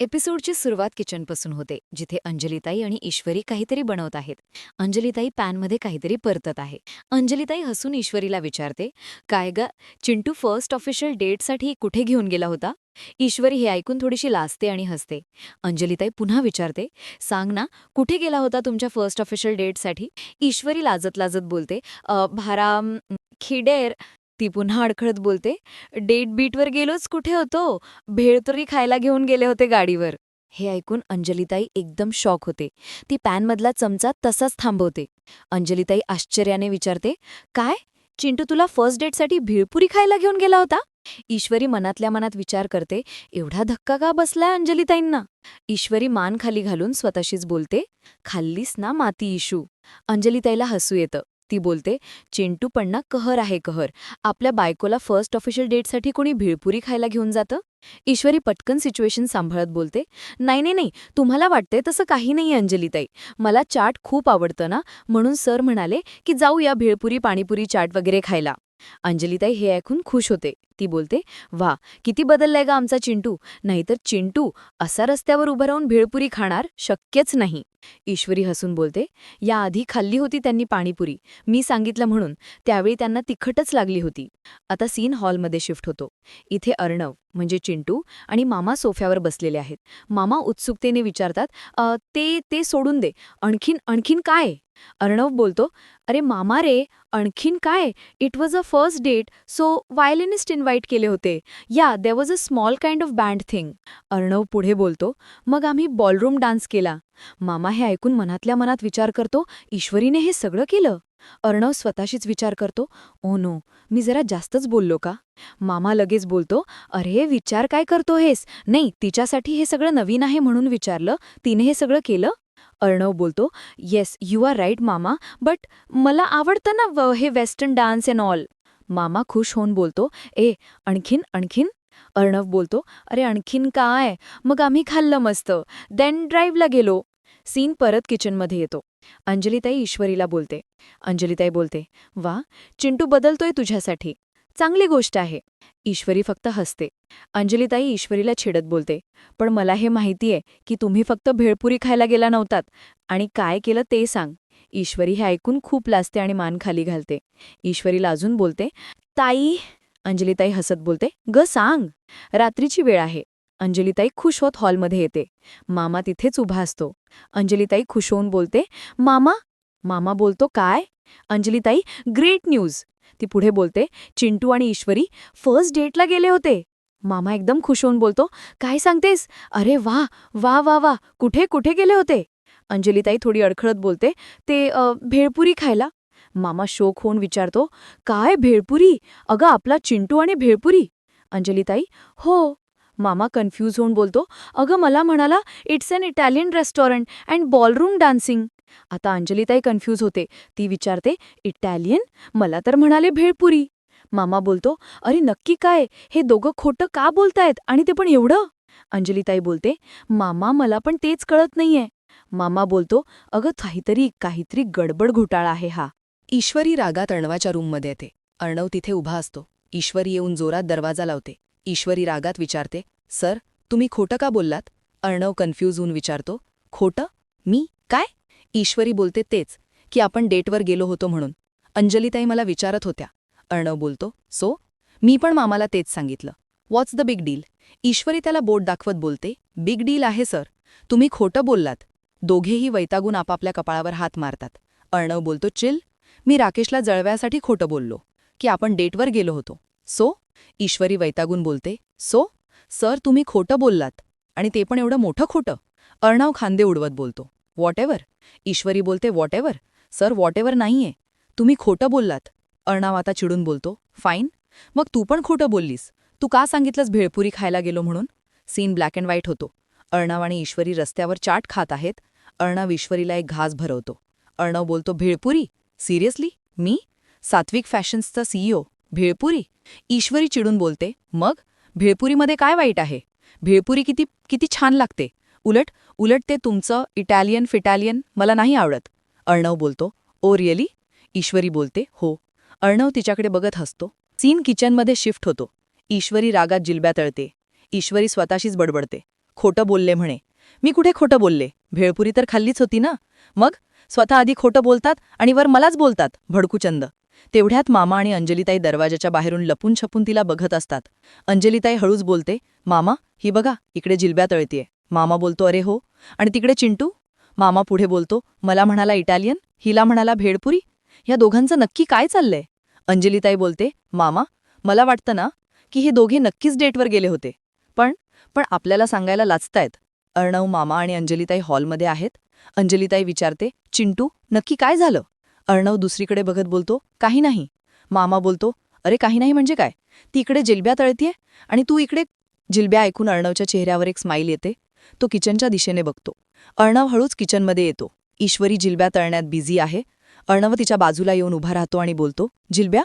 एपिसोडची सुरुवात किचनपासून होते जिथे अंजलीताई आणि ईश्वरी काहीतरी बनवत आहेत. अंजलीताई पॅनमध्ये काहीतरी परतत आहे. अंजलीताई हसून ईश्वरीला विचारते काय ग चिंटू फर्स्ट ऑफिशियल डेटसाठी कुठे घेऊन गेला होता? ईश्वरी हे ऐकून थोडीशी लाजते आणि हसते. अंजलीताई पुन्हा विचारते सांग ना कुठे गेला होता तुमच्या फर्स्ट ऑफिशियल डेटसाठी ईश्वरी लाजत लाजत बोलते भारा भाराम खिडेर ती पुन्हा अडखळत बोलते डेट बीटवर गेलोच कुठे होतो? भेळ तरी खायला घेऊन गेले होते गाडीवर. हे ऐकून अंजलीताई एकदम शॉक होते. ती पॅनमधला चमचा तसाच थांबवते. अंजलीताई आश्चर्याने विचारते काय? चिंटू तुला फर्स्ट डेटसाठी भिळपुरी खायला घेऊन गेला होता? ईश्वरी मनातल्या मनात विचार करते एवढा धक्का का बसलाय अंजलीताईंना? ईश्वरी मान खाली घालून स्वतःशीच बोलते खाल्लीस ना माती इशू अंजलीताईला हसू येतं. ती बोलते चिंटू कहर आहे कहर. आपल्या बायकोला फर्स्ट ऑफिशियल डेटसाठी कोणी भिळपुरी खायला घेऊन जातं? ईश्वरी पटकन सिच्युएशन सांभाळत बोलते नाही नाही नाही तुम्हाला वाटते तसं काही नाही अंजलीताई. मला चाट खूप आवडतं ना? म्हणून सर म्हणाले की जाऊया भिळपुरी पाणीपुरी चाट वगैरे खायला. अंजलीताई हे ऐकून खुश होते. ती बोलते वा किती बदललाय गा आमचा चिंटू. नाहीतर चिंटू असा रस्त्यावर उभं राहून भेळपुरी खाणार शक्यच नाही. ईश्वरी हसून बोलते याआधी खाल्ली होती त्यांनी पाणीपुरी. मी सांगितलं म्हणून. त्यावेळी त्यांना तिखटच लागली होती. आता सीन हॉलमध्ये शिफ्ट होतो. इथे अर्णव म्हणजे चिंटू आणि मामा सोफ्यावर बसलेले आहेत. मामा उत्सुकतेने विचारतात ते ते सोडून दे. आणखीन आणखीन काय? अर्णव बोलतो अरे मामा रे आणखीन काय? It was a first date so violinist invite केले होते. या they was a small kind of band thing Arnav पुढे बोलतो मग आम्ही बॉलरूम डान्स केला. मामा हे ऐकून मनातल्या मनात विचार करतो ईश्वरीने हे सगळं केलं. अर्णव स्वतःशीच विचार करतो ओ नो मी जरा जास्तच बोललो का? मामा लगेच बोलतो अरे विचार काय करतो हेस? नाही तिच्यासाठी हे सगळं नवीन आहे म्हणून विचारलं. तिने हे सगळं केलं. अर्णव बोलतो येस यू आर राईट मामा बट मला आवडतं ना व- हे वेस्टर्न डान्स अँड ऑल मामा खुश होऊन बोलतो ए आणखीन आणखीन? अर्णव बोलतो अरे आणखीन काय? मग आम्ही खाल्लं मस्त. देन ड्राईव्हला गेलो. सीन परत किचनमध्ये येतो. अंजलीताई ईश्वरीला बोलते. अंजलीताई बोलते वा चिंटू बदलतोय तुझ्यासाठी. चांगली गोष्ट आहे. ईश्वरी फक्त हसते. अंजलीताई ईश्वरीला छेडत बोलते पण मला हे माहितीये की तुम्ही फक्त भेळपुरी खायला गेला नव्हतात. आणि काय केलं ते सांग. ईश्वरी हे ऐकून खूप लाजते आणि मान खाली घालते. ईश्वरीला अजून बोलते ताई अंजलीताई हसत बोलते ग सांग रात्रीची वेळ आहे. अंजलीताई खुश होत हॉलमध्ये येते. मामा तिथेच उभा असतो. अंजलीताई खुश होऊन बोलते मामा मामा बोलतो काय? अंजलीताई ग्रेट न्यूज. ती पुढे बोलते चिंटू आणि ईश्वरी फर्स्ट डेटला गेले होते. मामा एकदम खुश होऊन बोलतो काय सांगतेस? अरे वा वा वा वा कुठे कुठे गेले होते? अंजलीताई थोडी अडखळत बोलते ते भेळपुरी खायला. मामा शोक होऊन विचारतो काय भेळपुरी? अगं आपला चिंटू आणि भेळपुरी. अंजलीताई हो. मामा कन्फ्यूज होऊन बोलतो अगं मला म्हणाला it's an Italian restaurant and ballroom dancing आता अंजलीताई कन्फ्यूज होते. ती विचारते इटॅलियन मला तर म्हणाले भेळपुरी. मामा बोलतो अरे नक्की काय? हे दोघं खोटं का बोलतायत? आणि ते पण एवढं? अंजलीताई बोलते मामा मला पण तेच कळत नाहीये. मामा बोलतो अगं काहीतरी काहीतरी गडबड घोटाळा आहे हा. ईश्वरी रागात अर्णवाच्या रूममध्ये येते. अर्णव तिथे उभा असतो. ईश्वरी येऊन जोरात दरवाजा लावते. ईश्वरी रागात विचारते सर तुम्ही खोटं का बोललात? अर्णव कन्फ्यूज होऊन विचारतो खोटं? मी? काय? ईश्वरी बोलते तेच की आपण डेटवर गेलो होतो म्हणून. अंजलीताई मला विचारत होत्या. अर्णव बोलतो सो? मी पण मामाला तेच सांगितलं. What's the big deal Ishwari त्याला बोट दाखवत बोलते बिग डील आहे सर. तुम्ही खोटं बोललात. दोघेही वैतागून आपापल्या कपाळावर हात मारतात. अर्णव बोलतो चिल मी राकेशला जळव्यासाठी खोटं बोललो की आपण डेटवर गेलो होतो. सो? ईश्वरी वैतागून बोलते सो? सर तुम्ही खोटं बोललात आणि ते पण एवढं मोठं खोटं. अर्णव खांदे उडवत बोलतो व्हॉटेवर ईश्वरी बोलते व्हॉटेवर सर व्हॉटेवर नाहीये. तुम्ही खोटं बोललात. अर्णव आता चिडून बोलतो फाईन. मग तू पण खोटं बोललीस. तू का सांगितलंस भेळपुरी खायला गेलो म्हणून? सीन ब्लॅक अँड व्हाईट होतो. अर्णव आणि ईश्वरी रस्त्यावर चाट खात आहेत अर्णव ईश्वरीला एक घास भरवतो. अर्णव बोलतो भिळपुरी? सिरियसली? मी? सात्विक फॅशन्सचा सीईओ? भिळपुरी? ईश्वरी चिडून बोलते मग? भिळपुरीमध्ये काय वाईट आहे? भिळपुरी किती किती छान लागते. उलट उलट ते तुमचं इटॅलियन फिटॅलियन मला नाही आवडत. अर्णव बोलतो ओ रिअली ईश्वरी बोलते हो. अर्णव तिच्याकडे बघत हसतो. सीन किचनमध्ये शिफ्ट होतो. ईश्वरी रागात जिलब्या तळते. ईश्वरी स्वतःशीच बडबडते. खोटं बोलले म्हणे. मी कुठे खोटं बोलले? भेळपुरी तर खाल्लीच होती ना? मग? स्वतः आधी खोटं बोलतात आणि वर मलाच बोलतात भडकूचंद. तेवढ्यात मामा आणि अंजलीताई दरवाजाच्या बाहेरून लपून छपून तिला बघत असतात. अंजलीताई हळूच बोलते मामा ही बघा इकडे जिलब्या तळतीये. मामा बोलतो अरे हो. आणि तिकडे चिंटू? मामा पुढे बोलतो मला म्हणाला इटालियन हिला म्हणाला भेळपुरी? या दोघांचं नक्की काय चाललंय? अंजलीताई बोलते मामा मला वाटतं ना की हे दोघे नक्कीच डेटवर गेले होते. पण पण आपल्याला सांगायला लाचतायत अर्णव मामा आणि अंजलीताई हॉलमध्ये आहेत. अंजलीताई विचारते चिंटू नक्की काय झालं? अर्णव दुसरीकडे बघत बोलतो काही नाही. मामा बोलतो अरे काही नाही म्हणजे काय? ती इकडे जिलब्या तळतीये आणि तू इकडे जिलब्या ऐकून अर्णवच्या चेहऱ्यावर एक स्माईल येते. तो किचनच्या दिशेने बघतो. अर्णव हळूच किचनमध्ये येतो. ईश्वरी जिलब्या तळण्यात बिझी आहे. अर्णव तिच्या बाजूला येऊन उभा राहतो आणि बोलतो जिलब्या?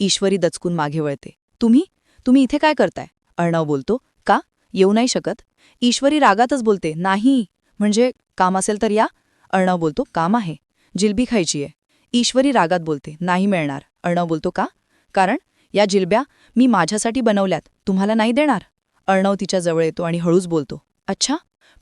ईश्वरी दचकून मागे वळते तुम्ही? तुम्ही इथे काय करताय? अर्णव बोलतो का? येऊ नाही शकत. ईश्वरी रागातच बोलते नाही म्हणजे काम असेल तर या. अर्णव बोलतो काम आहे जिलबी खायची आहे ईश्वरी रागात बोलते नाही मिळणार. अर्णव बोलतो का? कारण या जिलब्या मी माझ्यासाठी बनवल्यात तुम्हाला नाही देणार. अर्णव तिच्या जवळ येतो आणि हळूच बोलतो अच्छा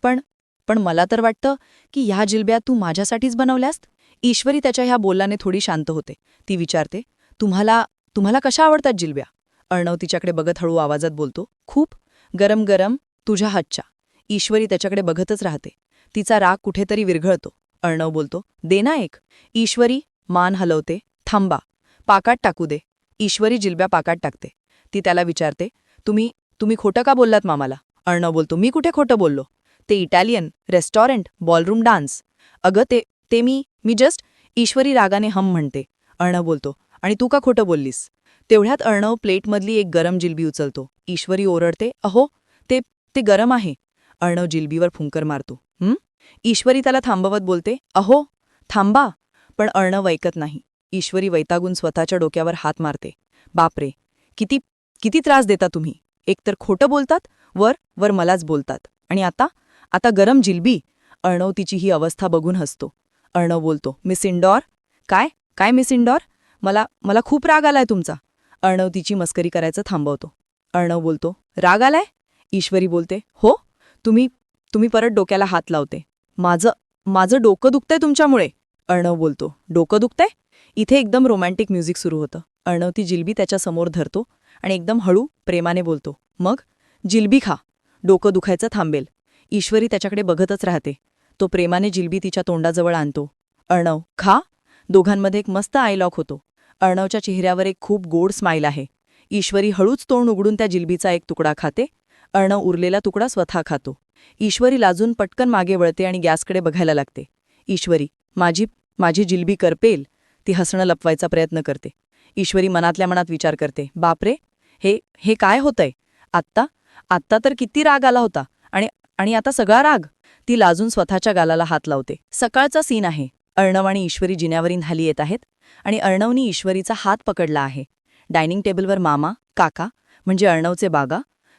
पण पण मला तर वाटतं की ह्या जिलब्या तू माझ्यासाठीच बनवल्यास? ईश्वरी त्याच्या ह्या बोलल्याने थोडी शांत होते. ती विचारते तुम्हाला तुम्हाला कशा आवडतात जिलब्या? अर्णव तिच्याकडे बघत हळू आवाजात बोलतो खूप गरम गरम तुझ्या हातच्या. ईश्वरी त्याच्याकडे बघतच राहते. तिचा राग कुठेतरी विरघळतो. अर्णव बोलतो दे ना एक. ईश्वरी मान हलवते थांबा पाकात टाकू दे. ईश्वरी जिलब्या पाकात टाकते. ती त्याला विचारते तुम्ही तुम्ही खोटं का बोललात मामाला? अर्णव बोलतो मी कुठे खोटं बोललो? ते इटालियन रेस्टॉरंट बॉलरूम डान्स. अगं ते ते मी मी जस्ट ईश्वरी रागाने हम म्हणते. अर्णव बोलतो आणि तू का खोटं बोललीस? तेवढ्यात अर्णव प्लेटमधली एक गरम जिलबी उचलतो. ईश्वरी ओरडते अहो ते गरम आहे. अर्णव जिलबीवर फुंकर मारतो. हं? ईश्वरी त्याला थांबवत बोलते. अहो थांबा पण अर्णव ऐकत नाही. ईश्वरी वैतागून स्वतःच्या डोक्यावर हात मारते. बापरे! किती किती त्रास देता तुम्ही. एकतर खोटं बोलतात वर वर मलाच बोलतात. आणि आता? आता गरम जिलबी अर्णव तिची ही अवस्था बघून हसतो. अर्णव बोलतो मिस इंडॉर? काय? काय मिस इंडॉर? मला मला खूप राग आलाय तुमचा अर्णव तिची मस्करी करायचं थांबवतो. अर्णव बोलतो राग आलाय? ईश्वरी बोलते हो तुम्ही तुम्ही परत डोक्याला हात लावते. माझं माझं डोकं दुखतंय तुमच्यामुळे. अर्णव बोलतो डोकं दुखतंय? इथे एकदम रोमॅन्टिक म्युझिक सुरू होतं. अर्णव ती जिलबी त्याच्यासमोर धरतो आणि एकदम हळू प्रेमाने बोलतो मग जिलबी खा. डोकं दुखायचं थांबेल. ईश्वरी त्याच्याकडे बघतच राहते. तो प्रेमाने जिलबी तिच्या तोंडाजवळ आणतो. अर्णव खा. दोघांमध्ये एक मस्त आयलॉक होतो. अर्णवच्या चेहऱ्यावर एक खूप गोड स्माईल आहे. ईश्वरी हळूच तोंड उघडून त्या जिलबीचा एक तुकडा खाते अर्णव उरलेला तुकडा स्वतः खातो. ईश्वरी लाजून पटकन मागे वळते आणि गॅसकडे बघायला लागते. ईश्वरी माझी माझी जिलबी करपेल. ती हसणं लपवायचा प्रयत्न करते. ईश्वरी मनातल्या मनात विचार करते बापरे हे हे काय होतंय? आत्ता आत्ता तर किती राग आला होता आणि आणि आता सगळा राग. ती लाजून स्वतःच्या गालाला हात लावते. सकाळचा सीन आहे. अर्णव आणि ईश्वरी जिन्यावरीन खाली येत आहेत आणि अर्णवनी ईश्वरीचा हात पकडला आहे. डायनिंग टेबलवर मामा काका म्हणजे अर्णवचे बागा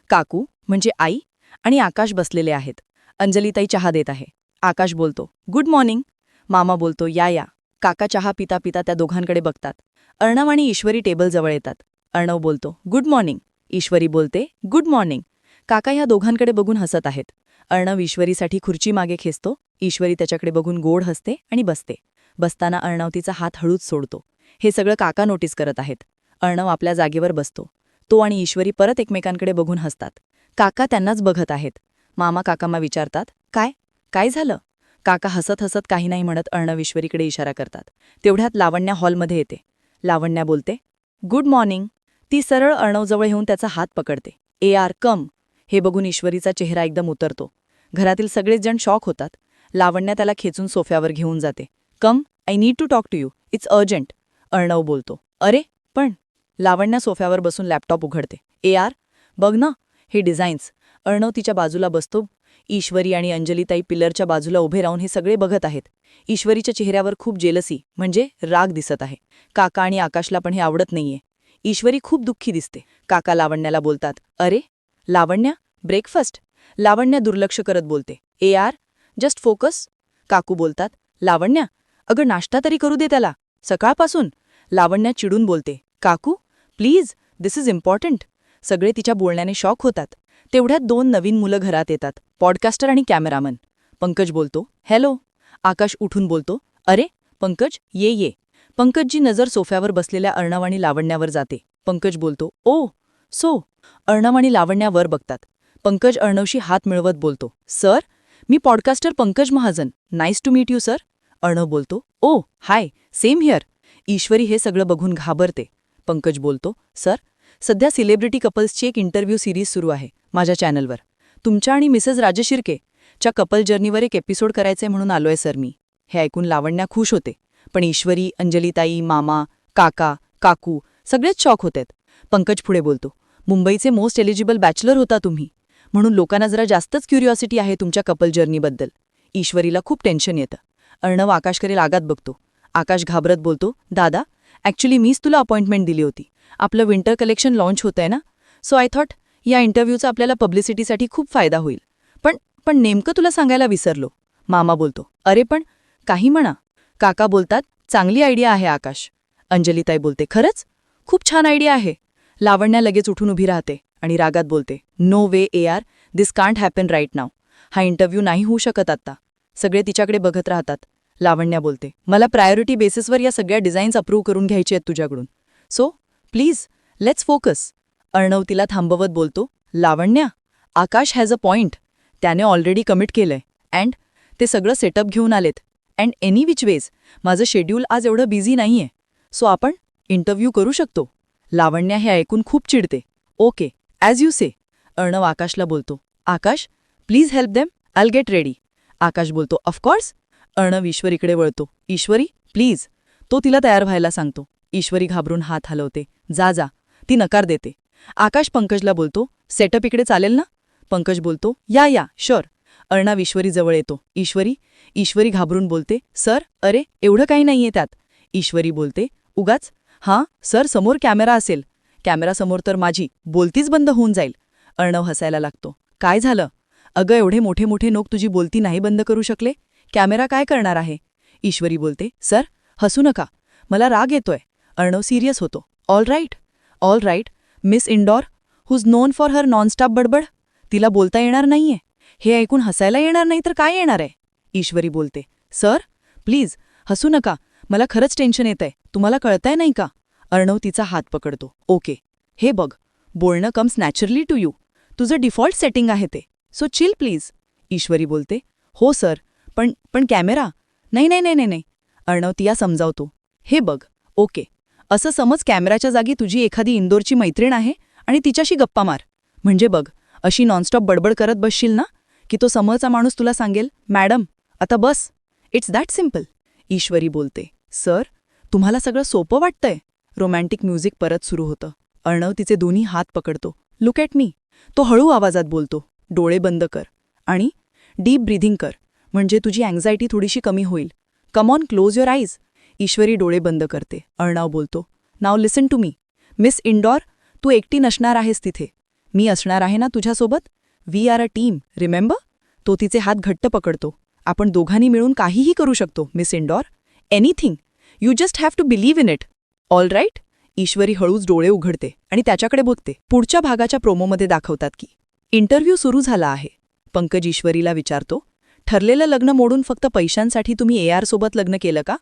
काकू म्हणजे आई आणि आकाश बसलेले आहेत. अंजलीताई चहा देत आहे. आकाश बोलतो गुड मॉर्निंग. मामा बोलतो या या. काका चहा पिता पिता त्या दोघांकडे बघतात. अर्णव आणि ईश्वरी टेबलजवळ येतात. अर्णव बोलतो गुड मॉर्निंग. ईश्वरी बोलते गुड मॉर्निंग. काका ह्या दोघांकडे बघून हसत आहेत. अर्णव ईश्वरीसाठी खुर्ची मागे खेचतो. ईश्वरी त्याच्याकडे बघून गोड हसते आणि बसते. बसताना अर्णव तिचा हात हळूच सोडतो. हे सगळं काका नोटीस करत आहेत. अर्णव आपल्या जागेवर बसतो. तो आणि ईश्वरी परत एकमेकांकडे बघून हसतात. काका त्यांनाच बघत आहेत. मामा काकामा विचारतात काय? काय झालं? काका हसत हसत काही नाही म्हणत अर्णविश्वरीकडे इशारा करतात. तेवढ्यात लावण्या हॉलमध्ये येते. लावण्या बोलते गुड मॉर्निंग. ती सरळ अर्णवजवळ येऊन त्याचा हात पकडते. A R come. हे बघून ईश्वरीचा चेहरा एकदम उतरतो. घरातील सगळेच जण शॉक होतात. लावण्या त्याला खेचून सोफ्यावर घेऊन जाते. Come I need to talk to you. It's urgent. Arnav बोलतो अरे पण. लावण्या सोफ्यावर बसून लॅपटॉप उघडते. ए आर बघ ना हे डिझाईन्स अर्णव तिच्या बाजूला बसतो. ईश्वरी आणि अंजलीताई पिलरच्या बाजूला उभे राहून हे सगळे बघत आहेत. ईश्वरीच्या चेहऱ्यावर खूप जेलसी म्हणजे राग दिसत आहे. काका आणि आकाशला पण हे आवडत नाहीये. ईश्वरी खूप दुःखी दिसते. काका लावण्याला बोलतात अरे लावण्या? ब्रेकफास्ट? लावण्या दुर्लक्ष करत बोलते. A R just focus. काकू बोलतात लावण्या? अगं नाश्ता तरी करू दे त्याला. सकाळपासून. लावण्या चिडून बोलते काकू प्लीज दिस इज इम्पॉर्टंट. सगळे तिच्या बोलण्याने शॉक होतात. तेवढ्यात दोन नवीन मुलं घरात येतात पॉडकास्टर आणि कॅमेरामन. पंकज बोलतो हॅलो. आकाश उठून बोलतो अरे पंकज ये ये. पंकजची नजर सोफ्यावर बसलेल्या अर्णव आणि लावण्यावर जाते. पंकज बोलतो ओ सो. अर्णव आणि लावण्यावर बघतात. पंकज अर्णवशी हात मिळवत बोलतो sir me podcaster Pankaj Mahajan. Nice to meet you sir. Arnav बोलतो ओ हाय सेम हिअर. ईश्वरी हे सगळं बघून घाबरते. पंकज बोलतो सर सध्या सेलिब्रिटी कपल्सची एक इंटरव्ह्यू सिरीज सुरू आहे माझ्या चॅनलवर तुमच्या आणि मिसेस राजशिर्के च्या कपल जर्नीवर एक एपिसोड करायचे म्हणून आलोय सर मी. हे ऐकून लावण्या खुश होते. पण ईश्वरी अंजलीताई मामा काका काकू सगळेच शॉक होतेत. पंकज पुढे बोलतो मुंबईचे मोस्ट एलिजिबल बॅचलर होता तुम्ही. म्हणून लोकांना जरा जास्तच क्युरिओसिटी आहे तुमच्या कपल जर्नीबद्दल ईश्वरीला खूप टेन्शन येतं. अर्णव आकाशकडे लागात बघतो. आकाश घाबरत बोलतो दादा ॲक्च्युली मीच तुला अपॉइंटमेंट दिली होती. आपलं विंटर कलेक्शन लॉन्च होतंय ना? सो आय थॉट या इंटरव्ह्यूचा आपल्याला पब्लिसिटीसाठी खूप फायदा होईल. पण पण नेमकं तुला सांगायला विसरलो. मामा बोलतो. अरे पण काही म्हणा. काका बोलतात चांगली आयडिया आहे आकाश. अंजलीताई बोलते खरंच? खूप छान आयडिया आहे. लावण्या लगेच उठून उभी राहते आणि रागात बोलते no way A R this can't happen right now हा इंटरव्ह्यू नाही होऊ शकत आत्ता. सगळे तिच्याकडे बघत राहतात. लावण्या बोलते मला प्रायोरिटी बेसिसवर या सगळ्या डिझाईन्स अप्रूव्ह करून घ्यायचे आहेत तुझ्याकडून. So please let's focus Arnav तिला थांबवत बोलतो Lavanya Akash has a point त्याने ऑलरेडी कमिट केलंय. अँड ते सगळं सेटअप घेऊन आलेत. अँड एनी विच वेज माझं शेड्यूल आज एवढं बिझी नाहीये. सो आपण इंटरव्ह्यू करू शकतो. लावण्या हे ऐकून खूप चिडते. Okay as you say Arnav आकाशला बोलतो Akash please help them all get ready Akash बोलतो ऑफकोर्स अर्णव ईश्वरीकडे वळतो ईश्वरी प्लीज तो तिला तयार व्हायला सांगतो ईश्वरी घाबरून हात हलवते. जा जा. ती नकार देते. आकाश पंकजला बोलतो सेटअप इकडे चालेल ना? पंकज बोलतो या या. शर अर्णा ईश्वरी जवळ येतो. ईश्वरी ईश्वरी घाबरून बोलते सर अरे एवढं काही नाहीये त्यात. ईश्वरी बोलते उगाच? हां सर समोर कॅमेरा असेल. कॅमेरासमोर तर माझी बोलतीच बंद होऊन जाईल. अर्णव हसायला लागतो. काय झालं? अगं एवढे मोठे मोठे नोक तुझी बोलती नाही बंद करू शकले? कॅमेरा काय करणार आहे? ईश्वरी बोलते सर हसू नका. मला राग येतोय. अर्णव सिरियस होतो. All right all right miss Indore who's known for her nonstop बडबड तिला बोलता येणार नाहीये. हे ऐकून हसायला येणार नाही तर काय येणार आहे? ईश्वरी बोलते. सर प्लीज हसू नका. मला खरंच टेन्शन येतंय. तुम्हाला कळतंय नाही का? अर्णव तिचा हात पकडतो. ओके हे बघ बोलणं कम्स नॅचरली टू यू तुझं डिफॉल्ट सेटिंग आहे ते. सो चिल प्लीज ईश्वरी बोलते. हो सर पण पण कॅमेरा नाही नाही नाही नाही नाही. अर्णव तिया समजावतो. हे बघ. ओके असं समज कॅमेराच्या जागी तुझी एखादी इंदोरची मैत्रीण आहे आणि तिच्याशी गप्पा मार. म्हणजे बघ अशी नॉनस्टॉप बडबड करत बसशील ना की तो समोरचा माणूस तुला सांगेल मॅडम आता बस. इट्स दॅट सिंपल ईश्वरी बोलते सर तुम्हाला सगळं सोपं वाटतंय. रोमॅन्टिक म्युझिक परत सुरू होतं. अर्णव तिचे दोन्ही हात पकडतो. Look at me. तो हळू आवाजात बोलतो डोळे बंद कर. आणि डीप ब्रीदिंग कर म्हणजे तुझी अँझायटी थोडीशी कमी होईल. Come on close your eyes. Ishwari डोळे बंद करते. अर्णाव बोलतो now listen to me miss Indore तू एकटी नसणार आहेस तिथे. मी असणार आहे ना तुझ्यासोबत? We are a team remember तो तिचे हात घट्ट पकडतो. आपण दोघांनी मिळून काहीही करू शकतो miss Indore anything you just have to believe in it all right Ishwari हळूच डोळे उघडते आणि त्याच्याकडे बघते. पुढच्या भागाच्या प्रोमोमध्ये दाखवतात की इंटरव्ह्यू सुरू झाला आहे. पंकज ईश्वरीला विचारतो ठरलेलं लग्न मोडून फक्त पैशांसाठी तुम्ही ए आर सोबत लग्न केलं का?